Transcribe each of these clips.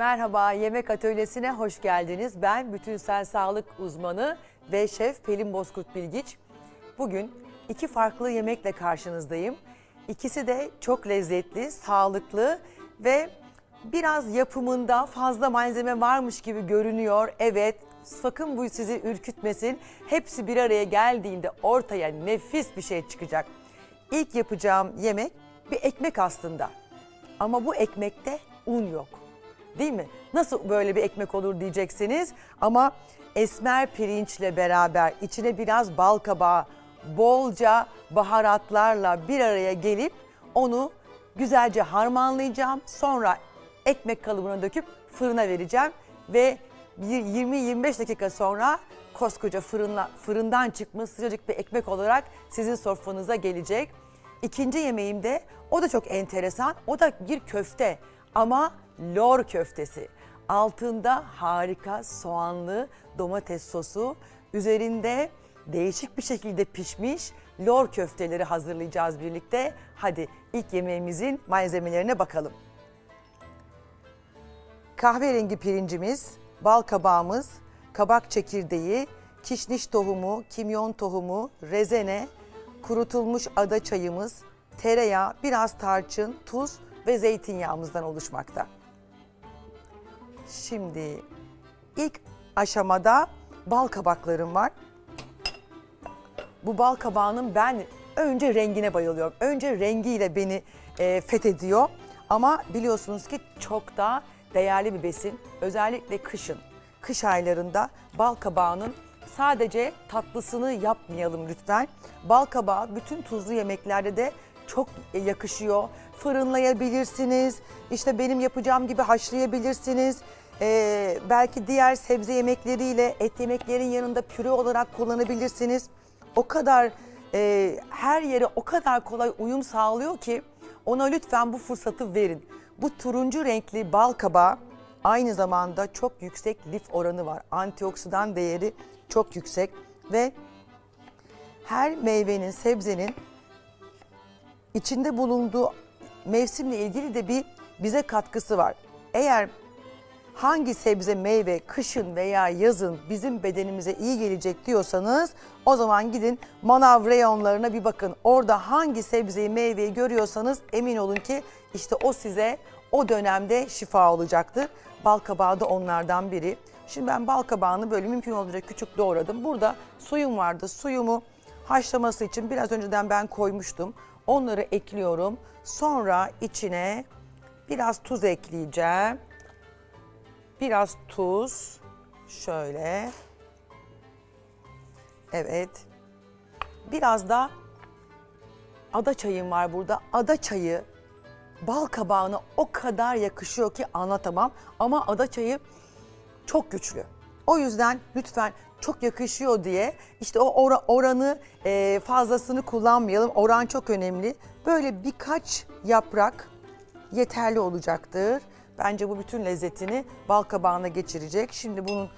Merhaba, Yemek Atölyesi'ne hoş geldiniz. Ben bütünsel sağlık uzmanı ve şef Pelin Bozkurt Bilgiç. Bugün iki farklı yemekle karşınızdayım. İkisi de çok lezzetli, sağlıklı ve biraz yapımında fazla malzeme varmış gibi görünüyor. Evet, sakın bu sizi ürkütmesin. Hepsi bir araya geldiğinde ortaya nefis bir şey çıkacak. İlk yapacağım yemek bir ekmek aslında. Ama bu ekmekte un yok. Değil mi? Nasıl böyle bir ekmek olur diyeceksiniz. Ama esmer pirinçle beraber içine biraz bal kabağı, bolca baharatlarla bir araya gelip onu güzelce harmanlayacağım. Sonra ekmek kalıbına döküp fırına vereceğim ve bir 20-25 dakika sonra koskoca fırınla, fırından çıkmış sıcacık bir ekmek olarak sizin sofranıza gelecek. İkinci yemeğim de o da çok enteresan. O da bir köfte ama lor köftesi. Altında harika soğanlı domates sosu, üzerinde değişik bir şekilde pişmiş lor köfteleri hazırlayacağız birlikte. Hadi ilk yemeğimizin malzemelerine bakalım. Kahverengi pirincimiz, bal kabağımız, kabak çekirdeği, kişniş tohumu, kimyon tohumu, rezene, kurutulmuş ada çayımız, tereyağı, biraz tarçın, tuz ve zeytinyağımızdan oluşmakta. Şimdi ilk aşamada bal kabaklarım var. Bu bal kabağının ben önce rengine bayılıyorum. Önce rengiyle beni e, fethediyor. Ama biliyorsunuz ki çok da değerli bir besin. Özellikle kışın, kış aylarında bal kabağının sadece tatlısını yapmayalım lütfen. Bal kabağı bütün tuzlu yemeklerde de çok yakışıyor. Fırınlayabilirsiniz. İşte benim yapacağım gibi haşlayabilirsiniz. Ee, belki diğer sebze yemekleriyle et yemeklerin yanında püre olarak kullanabilirsiniz. O kadar e, her yere o kadar kolay uyum sağlıyor ki ona lütfen bu fırsatı verin. Bu turuncu renkli bal kabağı aynı zamanda çok yüksek lif oranı var. Antioksidan değeri çok yüksek ve her meyvenin, sebzenin içinde bulunduğu mevsimle ilgili de bir bize katkısı var. Eğer hangi sebze meyve kışın veya yazın bizim bedenimize iyi gelecek diyorsanız o zaman gidin manav reyonlarına bir bakın. Orada hangi sebzeyi meyveyi görüyorsanız emin olun ki işte o size o dönemde şifa olacaktır. Bal kabağı da onlardan biri. Şimdi ben bal kabağını böyle mümkün olduğunca küçük doğradım. Burada suyum vardı. Suyumu haşlaması için biraz önceden ben koymuştum. Onları ekliyorum. Sonra içine biraz tuz ekleyeceğim. Biraz tuz. Şöyle. Evet. Biraz da ada çayım var burada. Ada çayı bal kabağına o kadar yakışıyor ki anlatamam. Ama ada çayı çok güçlü. O yüzden lütfen çok yakışıyor diye işte o ora- oranı e, fazlasını kullanmayalım. Oran çok önemli. Böyle birkaç yaprak yeterli olacaktır. Bence bu bütün lezzetini bal kabağına geçirecek. Şimdi bunun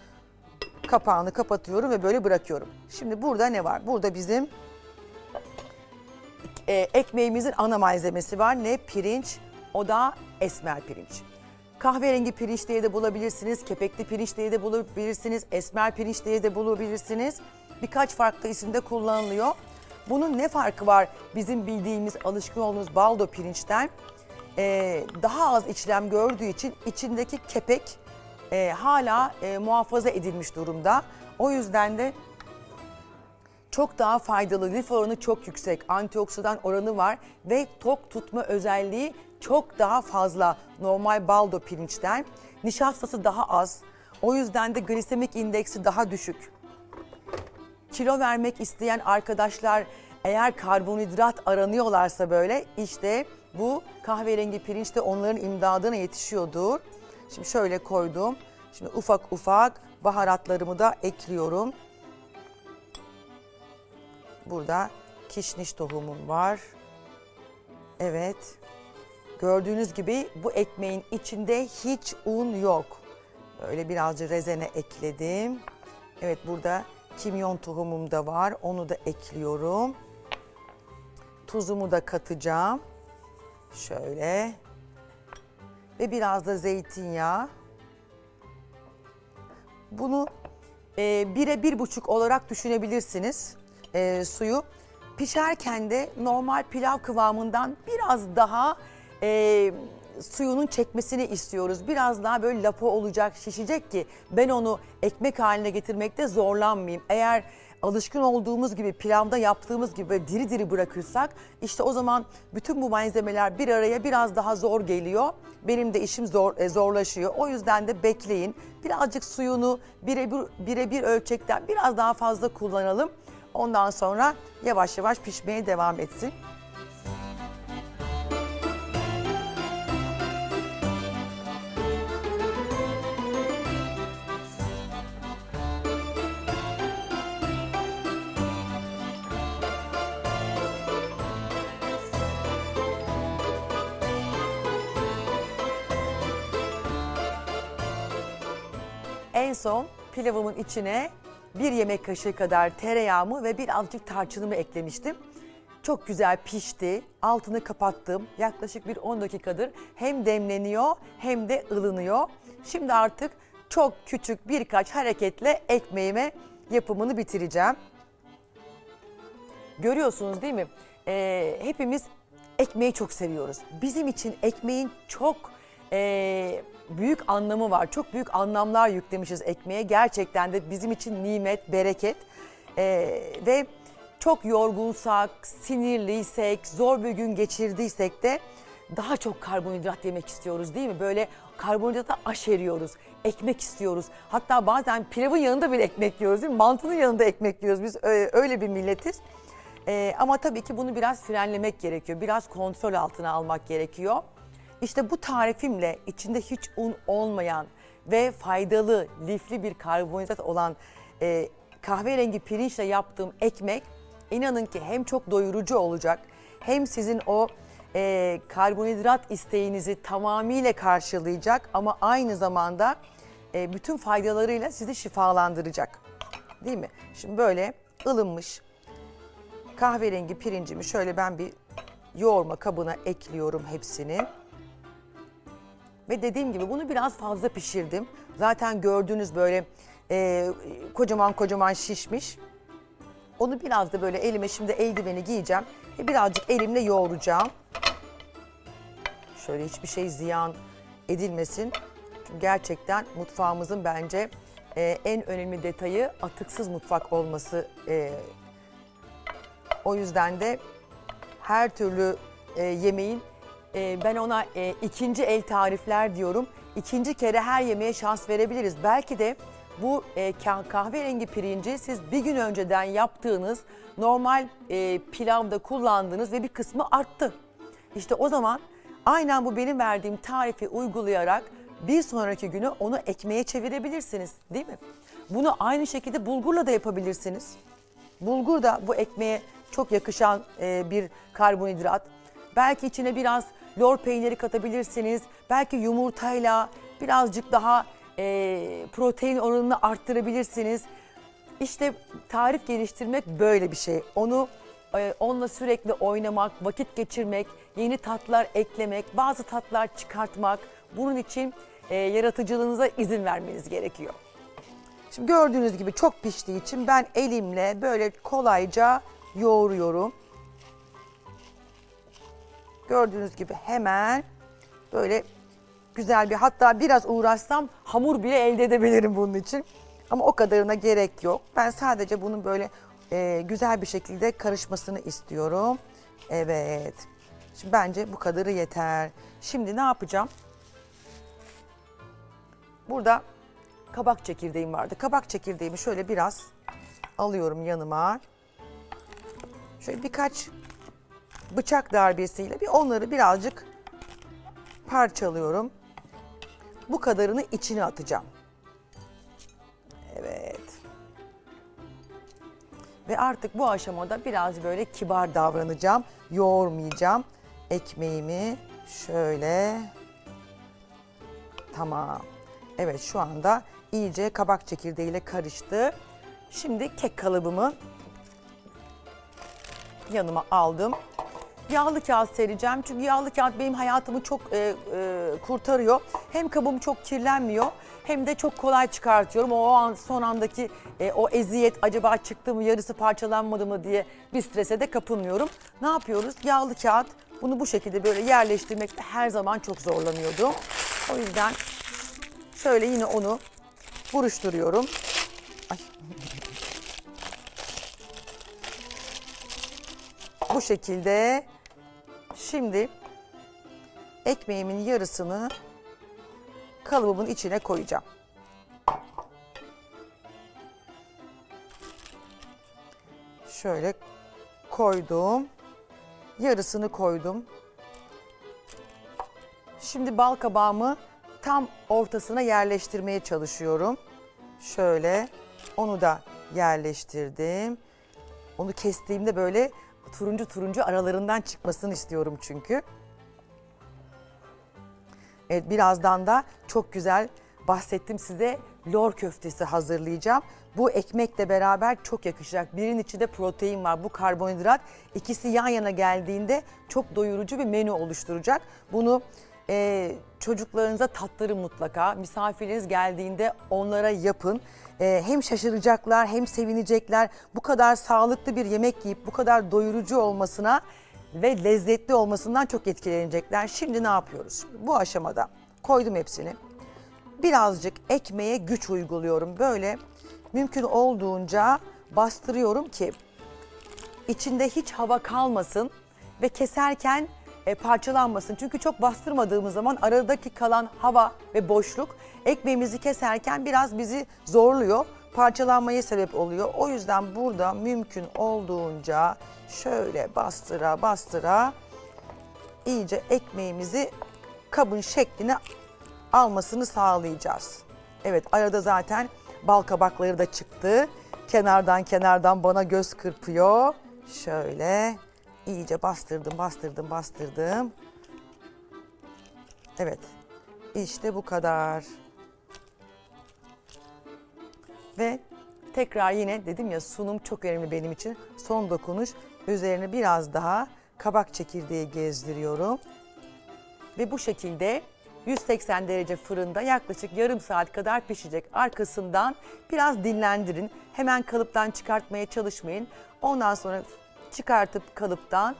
kapağını kapatıyorum ve böyle bırakıyorum. Şimdi burada ne var? Burada bizim e, ekmeğimizin ana malzemesi var. Ne? Pirinç. O da esmer pirinç. Kahverengi pirinç diye de bulabilirsiniz. Kepekli pirinç diye de bulabilirsiniz. Esmer pirinç diye de bulabilirsiniz. Birkaç farklı isimde kullanılıyor. Bunun ne farkı var bizim bildiğimiz, alışkın olduğumuz baldo pirinçten? Ee, daha az işlem gördüğü için içindeki kepek e, hala e, muhafaza edilmiş durumda. O yüzden de çok daha faydalı. Lif oranı çok yüksek. Antioksidan oranı var ve tok tutma özelliği çok daha fazla normal baldo pirinçten. Nişastası daha az. O yüzden de glisemik indeksi daha düşük. Kilo vermek isteyen arkadaşlar eğer karbonhidrat aranıyorlarsa böyle işte bu kahverengi pirinç de onların imdadına yetişiyordur. Şimdi şöyle koydum. Şimdi ufak ufak baharatlarımı da ekliyorum. Burada kişniş tohumum var. Evet. Gördüğünüz gibi bu ekmeğin içinde hiç un yok. Böyle birazcık rezene ekledim. Evet burada kimyon tohumum da var. Onu da ekliyorum. Tuzumu da katacağım. Şöyle. Ve biraz da zeytinyağı. Bunu e, bire bir buçuk olarak düşünebilirsiniz e, suyu. Pişerken de normal pilav kıvamından biraz daha e, suyunun çekmesini istiyoruz. Biraz daha böyle lapa olacak, şişecek ki ben onu ekmek haline getirmekte zorlanmayayım. Eğer alışkın olduğumuz gibi pilavda yaptığımız gibi böyle diri diri bırakırsak işte o zaman bütün bu malzemeler bir araya biraz daha zor geliyor. Benim de işim zor e, zorlaşıyor. O yüzden de bekleyin. Birazcık suyunu birebir birebir ölçekten biraz daha fazla kullanalım. Ondan sonra yavaş yavaş pişmeye devam etsin. Son pilavımın içine bir yemek kaşığı kadar tereyağımı ve birazcık tarçınımı eklemiştim. Çok güzel pişti. Altını kapattım. Yaklaşık bir 10 dakikadır hem demleniyor hem de ılınıyor. Şimdi artık çok küçük birkaç hareketle ekmeğime yapımını bitireceğim. Görüyorsunuz değil mi? Ee, hepimiz ekmeği çok seviyoruz. Bizim için ekmeğin çok ee, büyük anlamı var. Çok büyük anlamlar yüklemişiz ekmeğe. Gerçekten de bizim için nimet, bereket. Ee, ve çok yorgunsak, sinirliysek, zor bir gün geçirdiysek de daha çok karbonhidrat yemek istiyoruz değil mi? Böyle karbonhidrata aşeriyoruz. Ekmek istiyoruz. Hatta bazen pilavın yanında bile ekmek yiyoruz değil mi? Mantının yanında ekmek yiyoruz. Biz ö- öyle bir milletiz. Ee, ama tabii ki bunu biraz frenlemek gerekiyor. Biraz kontrol altına almak gerekiyor. İşte bu tarifimle içinde hiç un olmayan ve faydalı, lifli bir karbonhidrat olan e, kahverengi pirinçle yaptığım ekmek inanın ki hem çok doyurucu olacak hem sizin o e, karbonhidrat isteğinizi tamamıyla karşılayacak ama aynı zamanda e, bütün faydalarıyla sizi şifalandıracak. Değil mi? Şimdi böyle ılınmış kahverengi pirincimi şöyle ben bir yoğurma kabına ekliyorum hepsini. Ve dediğim gibi bunu biraz fazla pişirdim. Zaten gördüğünüz böyle e, kocaman kocaman şişmiş. Onu biraz da böyle elime şimdi eldiveni giyeceğim. Ve birazcık elimle yoğuracağım. Şöyle hiçbir şey ziyan edilmesin. Çünkü gerçekten mutfağımızın bence e, en önemli detayı atıksız mutfak olması. E, o yüzden de her türlü e, yemeğin e, ben ona e, ikinci el tarifler diyorum. İkinci kere her yemeğe şans verebiliriz. Belki de bu e, kah- kahverengi pirinci siz bir gün önceden yaptığınız normal e, pilavda kullandığınız ve bir kısmı arttı. İşte o zaman aynen bu benim verdiğim tarifi uygulayarak bir sonraki günü onu ekmeğe çevirebilirsiniz değil mi? Bunu aynı şekilde bulgurla da yapabilirsiniz. Bulgur da bu ekmeğe çok yakışan e, bir karbonhidrat. Belki içine biraz lor peyniri katabilirsiniz. Belki yumurtayla birazcık daha e, protein oranını arttırabilirsiniz. İşte tarif geliştirmek böyle bir şey. Onu e, onunla sürekli oynamak, vakit geçirmek, yeni tatlar eklemek, bazı tatlar çıkartmak. Bunun için e, yaratıcılığınıza izin vermeniz gerekiyor. Şimdi gördüğünüz gibi çok piştiği için ben elimle böyle kolayca yoğuruyorum. Gördüğünüz gibi hemen böyle güzel bir hatta biraz uğraşsam hamur bile elde edebilirim bunun için. Ama o kadarına gerek yok. Ben sadece bunun böyle e, güzel bir şekilde karışmasını istiyorum. Evet. Şimdi bence bu kadarı yeter. Şimdi ne yapacağım? Burada kabak çekirdeğim vardı. Kabak çekirdeğimi şöyle biraz alıyorum yanıma. Şöyle birkaç bıçak darbesiyle bir onları birazcık parçalıyorum. Bu kadarını içine atacağım. Evet. Ve artık bu aşamada biraz böyle kibar davranacağım. Yoğurmayacağım. Ekmeğimi şöyle Tamam. Evet şu anda iyice kabak çekirdeğiyle karıştı. Şimdi kek kalıbımı yanıma aldım. Yağlı kağıt sereceğim. Çünkü yağlı kağıt benim hayatımı çok e, e, kurtarıyor. Hem kabım çok kirlenmiyor hem de çok kolay çıkartıyorum. O, an son andaki e, o eziyet acaba çıktı mı yarısı parçalanmadı mı diye bir strese de kapılmıyorum. Ne yapıyoruz? Yağlı kağıt bunu bu şekilde böyle yerleştirmekte her zaman çok zorlanıyordum. O yüzden şöyle yine onu buruşturuyorum. Ay. Bu şekilde şimdi ekmeğimin yarısını kalıbımın içine koyacağım. Şöyle koydum. Yarısını koydum. Şimdi bal kabağımı tam ortasına yerleştirmeye çalışıyorum. Şöyle onu da yerleştirdim. Onu kestiğimde böyle turuncu turuncu aralarından çıkmasını istiyorum çünkü. Evet birazdan da çok güzel bahsettim size lor köftesi hazırlayacağım. Bu ekmekle beraber çok yakışacak. Birinin içinde protein var, bu karbonhidrat. İkisi yan yana geldiğinde çok doyurucu bir menü oluşturacak. Bunu e, çocuklarınıza tattırın mutlaka. Misafiriniz geldiğinde onlara yapın. E, hem şaşıracaklar hem sevinecekler. Bu kadar sağlıklı bir yemek yiyip bu kadar doyurucu olmasına ve lezzetli olmasından çok etkilenecekler. Şimdi ne yapıyoruz? Bu aşamada koydum hepsini. Birazcık ekmeğe güç uyguluyorum. Böyle mümkün olduğunca bastırıyorum ki içinde hiç hava kalmasın ve keserken e, parçalanmasın. Çünkü çok bastırmadığımız zaman aradaki kalan hava ve boşluk ekmeğimizi keserken biraz bizi zorluyor. Parçalanmaya sebep oluyor. O yüzden burada mümkün olduğunca şöyle bastıra bastıra iyice ekmeğimizi kabın şekline almasını sağlayacağız. Evet arada zaten bal kabakları da çıktı. Kenardan kenardan bana göz kırpıyor. Şöyle iyice bastırdım bastırdım bastırdım. Evet işte bu kadar. Ve tekrar yine dedim ya sunum çok önemli benim için. Son dokunuş üzerine biraz daha kabak çekirdeği gezdiriyorum. Ve bu şekilde 180 derece fırında yaklaşık yarım saat kadar pişecek. Arkasından biraz dinlendirin. Hemen kalıptan çıkartmaya çalışmayın. Ondan sonra çıkartıp kalıptan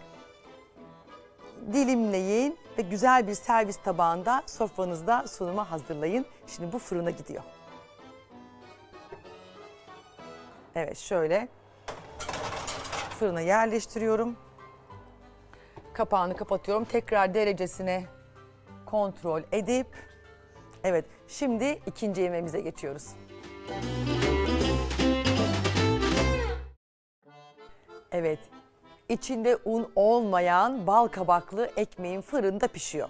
dilimleyin ve güzel bir servis tabağında sofranızda sunuma hazırlayın. Şimdi bu fırına gidiyor. Evet şöyle fırına yerleştiriyorum. Kapağını kapatıyorum. Tekrar derecesine kontrol edip evet şimdi ikinci yemeğimize geçiyoruz. Evet içinde un olmayan bal kabaklı ekmeğin fırında pişiyor.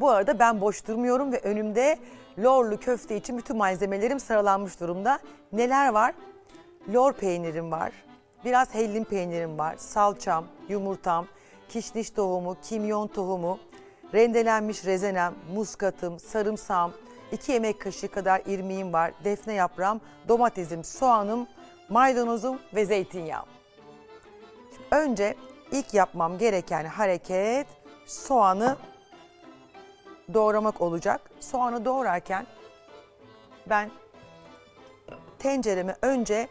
Bu arada ben boş durmuyorum ve önümde lorlu köfte için bütün malzemelerim sıralanmış durumda. Neler var? Lor peynirim var, biraz hellim peynirim var, salçam, yumurtam, kişniş tohumu, kimyon tohumu, rendelenmiş rezenem, muskatım, sarımsağım, 2 yemek kaşığı kadar irmiğim var, defne yaprağım, domatesim, soğanım, maydanozum ve zeytinyağım. Önce ilk yapmam gereken hareket soğanı doğramak olacak. Soğanı doğrarken ben tencereme önce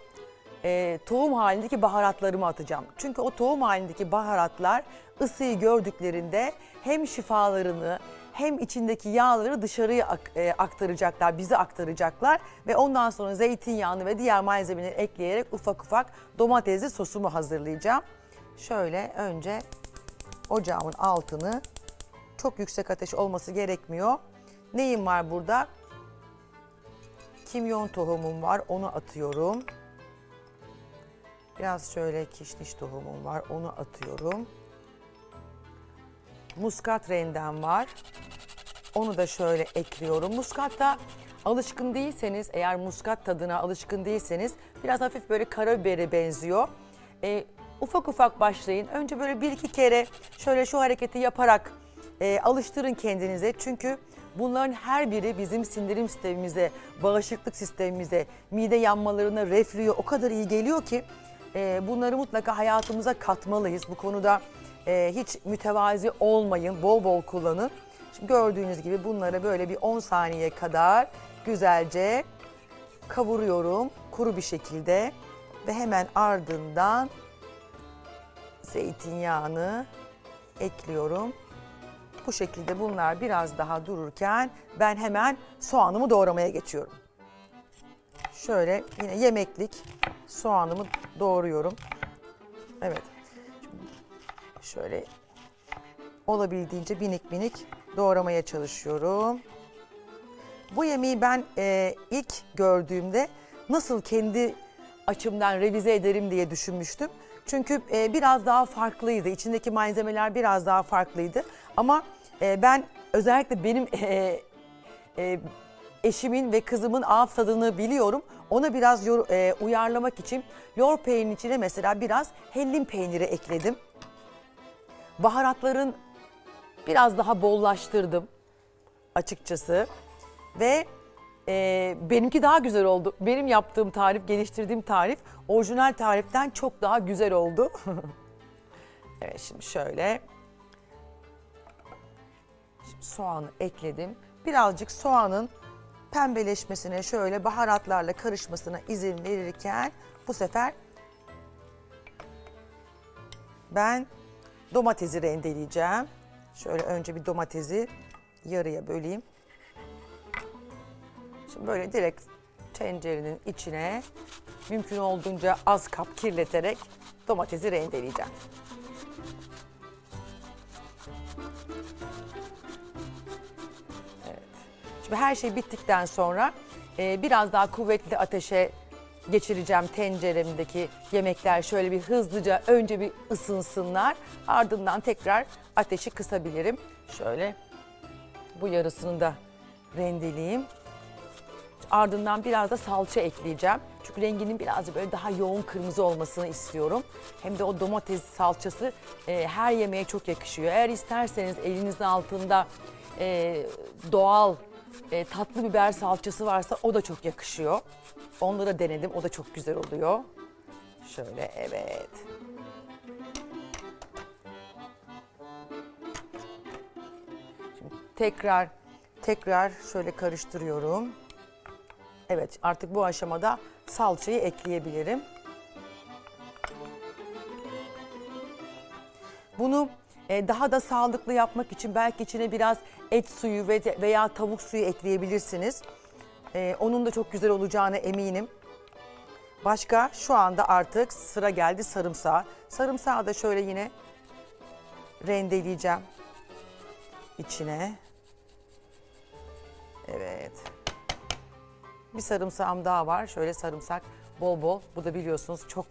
e, tohum halindeki baharatlarımı atacağım. Çünkü o tohum halindeki baharatlar ısıyı gördüklerinde hem şifalarını hem içindeki yağları dışarıya e, aktaracaklar, bize aktaracaklar ve ondan sonra zeytinyağını ve diğer malzemeleri ekleyerek ufak ufak domatesli sosumu hazırlayacağım. Şöyle önce ocağımın altını çok yüksek ateş olması gerekmiyor. Neyim var burada? Kimyon tohumum var, onu atıyorum. Biraz şöyle kişniş tohumum var, onu atıyorum. Muskat rendem var. Onu da şöyle ekliyorum. Muskatta alışkın değilseniz, eğer muskat tadına alışkın değilseniz biraz hafif böyle karabibere benziyor. Ee, ufak ufak başlayın. Önce böyle bir iki kere şöyle şu hareketi yaparak e, alıştırın kendinize. Çünkü bunların her biri bizim sindirim sistemimize, bağışıklık sistemimize, mide yanmalarına, reflüye o kadar iyi geliyor ki e, bunları mutlaka hayatımıza katmalıyız. Bu konuda e, hiç mütevazi olmayın, bol bol kullanın. Şimdi gördüğünüz gibi bunları böyle bir 10 saniye kadar güzelce kavuruyorum kuru bir şekilde ve hemen ardından zeytinyağını ekliyorum. Bu şekilde bunlar biraz daha dururken ben hemen soğanımı doğramaya geçiyorum. Şöyle yine yemeklik soğanımı doğruyorum. Evet. Şöyle olabildiğince minik minik doğramaya çalışıyorum. Bu yemeği ben e, ilk gördüğümde nasıl kendi açımdan revize ederim diye düşünmüştüm. Çünkü e, biraz daha farklıydı. İçindeki malzemeler biraz daha farklıydı. Ama e, ben özellikle benim e, e, eşimin ve kızımın ağız tadını biliyorum. Ona biraz yor- e, uyarlamak için lor peynirinin içine mesela biraz hellim peyniri ekledim. Baharatların biraz daha bollaştırdım açıkçası. Ve e, benimki daha güzel oldu. Benim yaptığım tarif, geliştirdiğim tarif orijinal tariften çok daha güzel oldu. evet şimdi şöyle. Şimdi soğanı ekledim. Birazcık soğanın pembeleşmesine şöyle baharatlarla karışmasına izin verirken bu sefer ben domatesi rendeleyeceğim. Şöyle önce bir domatesi yarıya böleyim. Böyle direkt tencerenin içine mümkün olduğunca az kap kirleterek domatesi rendeleyeceğim. Evet. Şimdi her şey bittikten sonra e, biraz daha kuvvetli ateşe geçireceğim tenceremdeki yemekler şöyle bir hızlıca önce bir ısınsınlar. Ardından tekrar ateşi kısabilirim. Şöyle bu yarısını da rendeleyeyim. Ardından biraz da salça ekleyeceğim. Çünkü renginin birazcık böyle daha yoğun kırmızı olmasını istiyorum. Hem de o domates salçası e, her yemeğe çok yakışıyor. Eğer isterseniz elinizin altında e, doğal e, tatlı biber salçası varsa o da çok yakışıyor. Onları da denedim. O da çok güzel oluyor. Şöyle evet. Şimdi tekrar tekrar şöyle karıştırıyorum. Evet artık bu aşamada salçayı ekleyebilirim. Bunu e, daha da sağlıklı yapmak için belki içine biraz et suyu ve veya tavuk suyu ekleyebilirsiniz. E, onun da çok güzel olacağına eminim. Başka şu anda artık sıra geldi sarımsağa. Sarımsağı da şöyle yine rendeleyeceğim içine. Evet. Bir sarımsağım daha var. Şöyle sarımsak bol bol. Bu da biliyorsunuz çok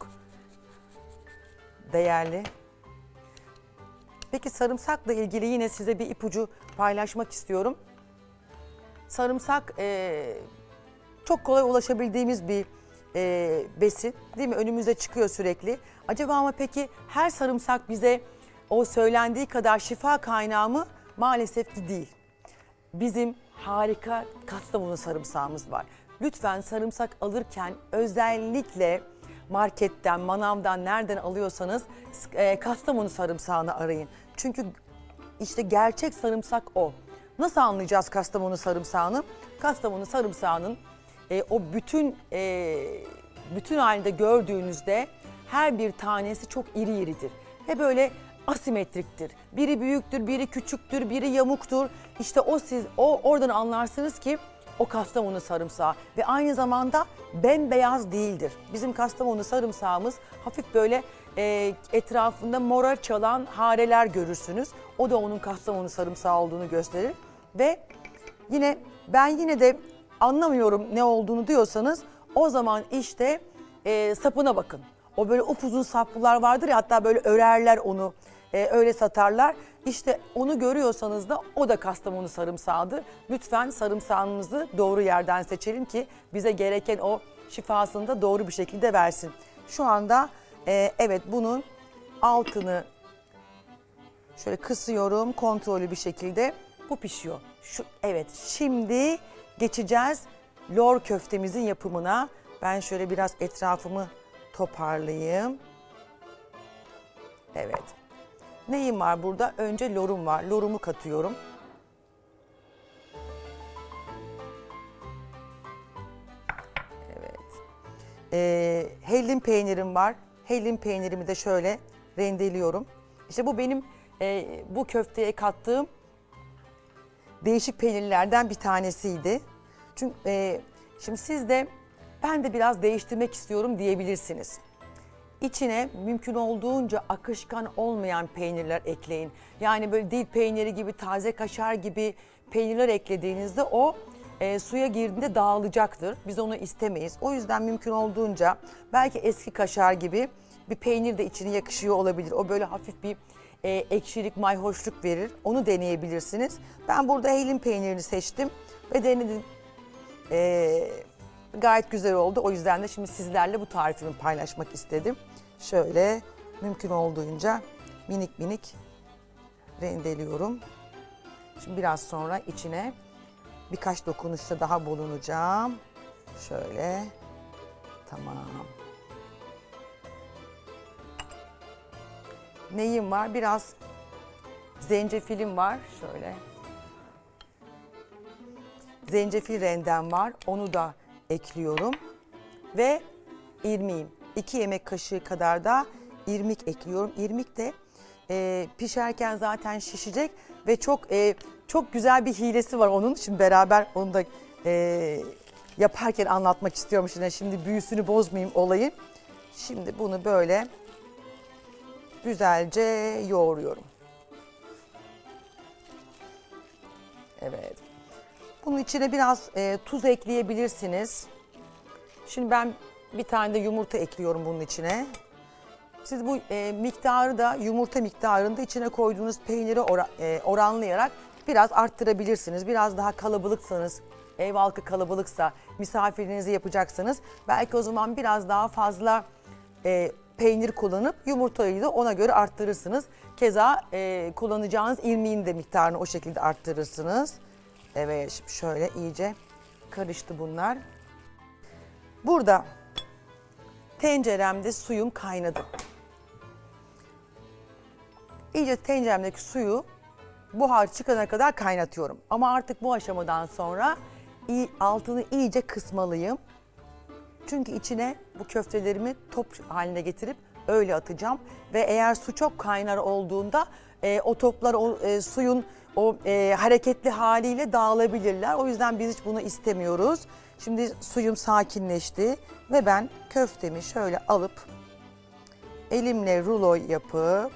değerli. Peki sarımsakla ilgili yine size bir ipucu paylaşmak istiyorum. Sarımsak eee, çok kolay ulaşabildiğimiz bir eee, besin değil mi? Önümüze çıkıyor sürekli. Acaba ama peki her sarımsak bize o söylendiği kadar şifa kaynağı mı? Maalesef ki değil bizim harika Kastamonu sarımsağımız var. Lütfen sarımsak alırken özellikle marketten, manavdan nereden alıyorsanız e, Kastamonu sarımsağını arayın. Çünkü işte gerçek sarımsak o. Nasıl anlayacağız Kastamonu sarımsağını? Kastamonu sarımsağının e, o bütün e, bütün halinde gördüğünüzde her bir tanesi çok iri iridir. Ve böyle asimetriktir. Biri büyüktür, biri küçüktür, biri yamuktur. İşte o siz o oradan anlarsınız ki o Kastamonu sarımsağı ve aynı zamanda bembeyaz değildir. Bizim Kastamonu sarımsağımız hafif böyle e, etrafında mora çalan hareler görürsünüz. O da onun Kastamonu sarımsağı olduğunu gösterir ve yine ben yine de anlamıyorum ne olduğunu diyorsanız o zaman işte e, sapına bakın. O böyle upuzun saplılar vardır ya hatta böyle örerler onu e, öyle satarlar. İşte onu görüyorsanız da o da Kastamonu sarımsağıdır. Lütfen sarımsağınızı doğru yerden seçelim ki bize gereken o şifasını da doğru bir şekilde versin. Şu anda e, evet bunun altını şöyle kısıyorum kontrollü bir şekilde. Bu pişiyor. Şu evet şimdi geçeceğiz lor köftemizin yapımına. Ben şöyle biraz etrafımı toparlayayım. Evet. Neyim var burada? Önce lorum var. Lorumu katıyorum. Evet. Ee, hellim peynirim var. Hellim peynirimi de şöyle rendeliyorum. İşte bu benim e, bu köfteye kattığım değişik peynirlerden bir tanesiydi. Çünkü e, şimdi siz de ben de biraz değiştirmek istiyorum diyebilirsiniz. İçine mümkün olduğunca akışkan olmayan peynirler ekleyin. Yani böyle dil peyniri gibi, taze kaşar gibi peynirler eklediğinizde o e, suya girdiğinde dağılacaktır. Biz onu istemeyiz. O yüzden mümkün olduğunca belki eski kaşar gibi bir peynir de içine yakışıyor olabilir. O böyle hafif bir e, ekşilik, mayhoşluk verir. Onu deneyebilirsiniz. Ben burada hellim peynirini seçtim ve denedim. E, gayet güzel oldu. O yüzden de şimdi sizlerle bu tarifimi paylaşmak istedim. Şöyle mümkün olduğunca minik minik rendeliyorum. Şimdi biraz sonra içine birkaç dokunuşta daha bulunacağım. Şöyle. Tamam. Neyim var? Biraz zencefilim var. Şöyle. Zencefil rendem var. Onu da ekliyorum. Ve irmiğim. 2 yemek kaşığı kadar da irmik ekliyorum. İrmik de e, pişerken zaten şişecek ve çok e, çok güzel bir hilesi var onun. Şimdi beraber onu da e, yaparken anlatmak istiyorum. Şimdi, şimdi büyüsünü bozmayayım olayın. Şimdi bunu böyle güzelce yoğuruyorum. Evet. Bunun içine biraz e, tuz ekleyebilirsiniz. Şimdi ben bir tane de yumurta ekliyorum bunun içine. Siz bu e, miktarı da yumurta miktarını da içine koyduğunuz peyniri ora- e, oranlayarak biraz arttırabilirsiniz. Biraz daha kalabalıksanız, ev halkı kalabalıksa, misafirinizi yapacaksanız belki o zaman biraz daha fazla e, peynir kullanıp yumurtayı da ona göre arttırırsınız. Keza e, kullanacağınız irmiğin de miktarını o şekilde arttırırsınız. Evet şimdi şöyle iyice karıştı bunlar. Burada tenceremde suyum kaynadı. İyice tenceremdeki suyu buhar çıkana kadar kaynatıyorum. Ama artık bu aşamadan sonra altını iyice kısmalıyım. Çünkü içine bu köftelerimi top haline getirip öyle atacağım. Ve eğer su çok kaynar olduğunda e, o toplar o e, suyun o e, hareketli haliyle dağılabilirler. O yüzden biz hiç bunu istemiyoruz. Şimdi suyum sakinleşti ve ben köftemi şöyle alıp elimle rulo yapıp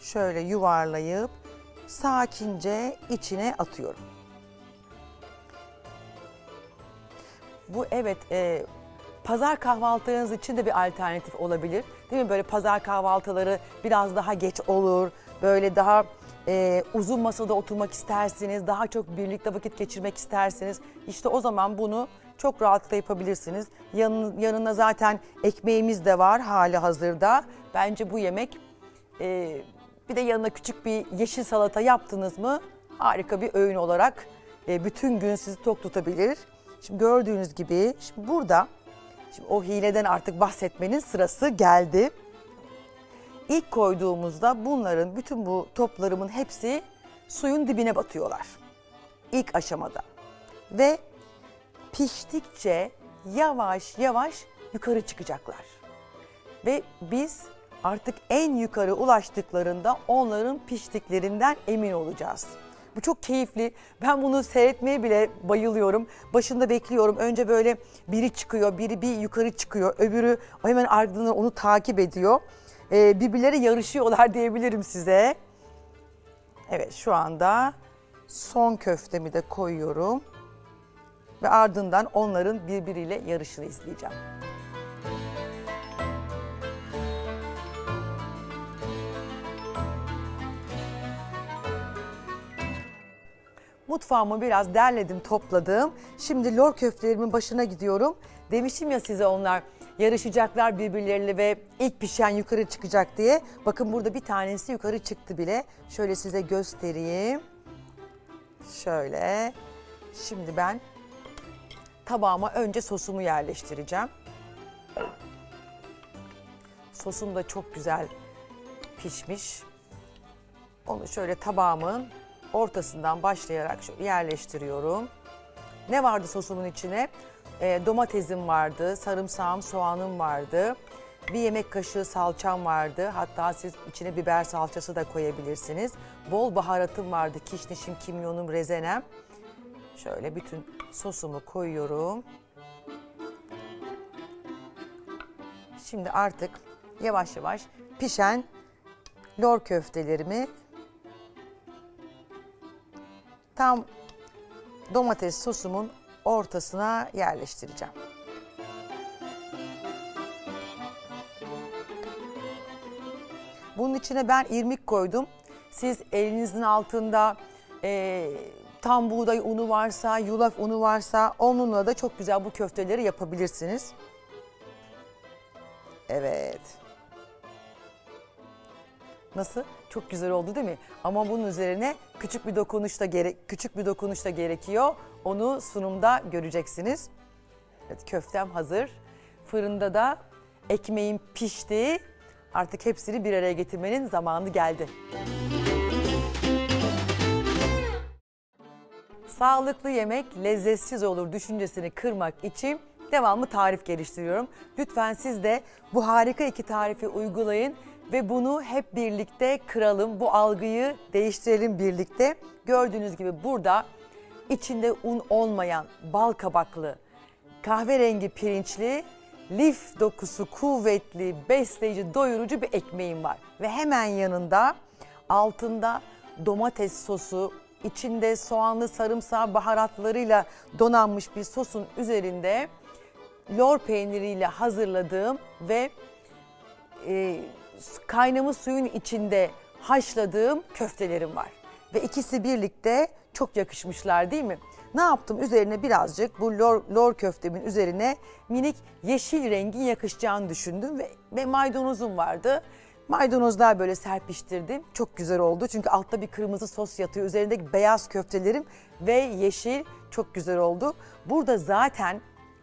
şöyle yuvarlayıp sakince içine atıyorum. Bu evet e, pazar kahvaltılarınız için de bir alternatif olabilir. Değil mi? Böyle pazar kahvaltıları biraz daha geç olur. Böyle daha e, uzun masada oturmak istersiniz. Daha çok birlikte vakit geçirmek istersiniz. İşte o zaman bunu çok rahatlıkla yapabilirsiniz. Yanı, yanına zaten ekmeğimiz de var hali hazırda. Bence bu yemek e, bir de yanına küçük bir yeşil salata yaptınız mı harika bir öğün olarak e, bütün gün sizi tok tutabilir. Şimdi gördüğünüz gibi şimdi burada şimdi o hileden artık bahsetmenin sırası geldi. İlk koyduğumuzda bunların bütün bu toplarımın hepsi suyun dibine batıyorlar. İlk aşamada. Ve piştikçe yavaş yavaş yukarı çıkacaklar. Ve biz artık en yukarı ulaştıklarında onların piştiklerinden emin olacağız. Bu çok keyifli. Ben bunu seyretmeye bile bayılıyorum. Başında bekliyorum. Önce böyle biri çıkıyor, biri bir yukarı çıkıyor. Öbürü hemen ardından onu takip ediyor. Ee, birbirleri yarışıyorlar diyebilirim size. Evet şu anda son köftemi de koyuyorum. Ve ardından onların birbiriyle yarışını izleyeceğim. Mutfağımı biraz derledim, topladım. Şimdi lor köftelerimin başına gidiyorum. Demiştim ya size onlar yarışacaklar birbirleriyle ve ilk pişen yukarı çıkacak diye. Bakın burada bir tanesi yukarı çıktı bile. Şöyle size göstereyim. Şöyle. Şimdi ben tabağıma önce sosumu yerleştireceğim. Sosum da çok güzel pişmiş. Onu şöyle tabağımın ortasından başlayarak yerleştiriyorum. Ne vardı sosumun içine? Ee, domatesim vardı, sarımsağım, soğanım vardı. Bir yemek kaşığı salçam vardı. Hatta siz içine biber salçası da koyabilirsiniz. Bol baharatım vardı. Kişnişim, kimyonum, rezenem. Şöyle bütün sosumu koyuyorum. Şimdi artık yavaş yavaş pişen lor köftelerimi tam domates sosumun ortasına yerleştireceğim. Bunun içine ben irmik koydum. Siz elinizin altında eee, tam buğday unu varsa, yulaf unu varsa onunla da çok güzel bu köfteleri yapabilirsiniz. Evet. Nasıl? Çok güzel oldu değil mi? Ama bunun üzerine küçük bir dokunuş da gerek küçük bir dokunuş da gerekiyor. Onu sunumda göreceksiniz. Evet, köftem hazır. Fırında da ekmeğim pişti. Artık hepsini bir araya getirmenin zamanı geldi. Sağlıklı yemek lezzetsiz olur düşüncesini kırmak için devamlı tarif geliştiriyorum. Lütfen siz de bu harika iki tarifi uygulayın ve bunu hep birlikte kıralım. Bu algıyı değiştirelim birlikte. Gördüğünüz gibi burada içinde un olmayan bal kabaklı, kahverengi pirinçli, lif dokusu kuvvetli, besleyici, doyurucu bir ekmeğim var. Ve hemen yanında altında domates sosu, içinde soğanlı sarımsağı baharatlarıyla donanmış bir sosun üzerinde lor peyniriyle hazırladığım ve e, kaynamış suyun içinde haşladığım köftelerim var. Ve ikisi birlikte çok yakışmışlar değil mi? Ne yaptım? Üzerine birazcık bu lor, lor köftemin üzerine minik yeşil rengin yakışacağını düşündüm ve, ve maydanozum vardı. Maydanozlar böyle serpiştirdim. Çok güzel oldu çünkü altta bir kırmızı sos yatıyor. Üzerindeki beyaz köftelerim ve yeşil çok güzel oldu. Burada zaten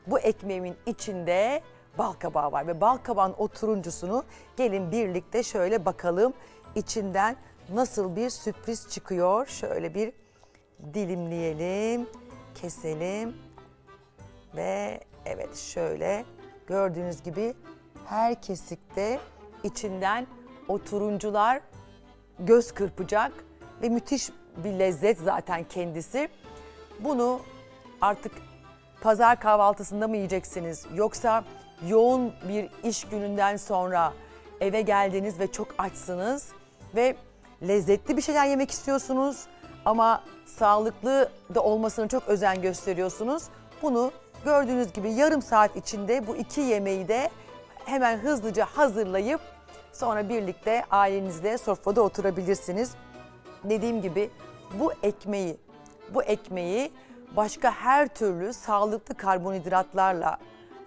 bu ekmeğimin içinde bal kabağı var ve bal kabağın o turuncusunu gelin birlikte şöyle bakalım içinden nasıl bir sürpriz çıkıyor. Şöyle bir dilimleyelim, keselim ve evet şöyle gördüğünüz gibi her kesikte içinden o turuncular göz kırpacak ve müthiş bir lezzet zaten kendisi. Bunu artık pazar kahvaltısında mı yiyeceksiniz yoksa yoğun bir iş gününden sonra eve geldiniz ve çok açsınız ve lezzetli bir şeyler yemek istiyorsunuz ama sağlıklı da olmasına çok özen gösteriyorsunuz. Bunu gördüğünüz gibi yarım saat içinde bu iki yemeği de hemen hızlıca hazırlayıp sonra birlikte ailenizle sofrada oturabilirsiniz. Dediğim gibi bu ekmeği, bu ekmeği başka her türlü sağlıklı karbonhidratlarla,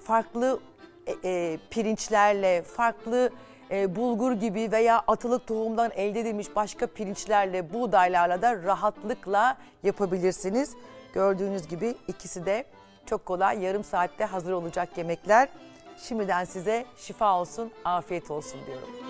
farklı e, e, pirinçlerle, farklı e, bulgur gibi veya atılık tohumdan elde edilmiş başka pirinçlerle, buğdaylarla da rahatlıkla yapabilirsiniz. Gördüğünüz gibi ikisi de çok kolay yarım saatte hazır olacak yemekler. Şimdiden size şifa olsun, afiyet olsun diyorum.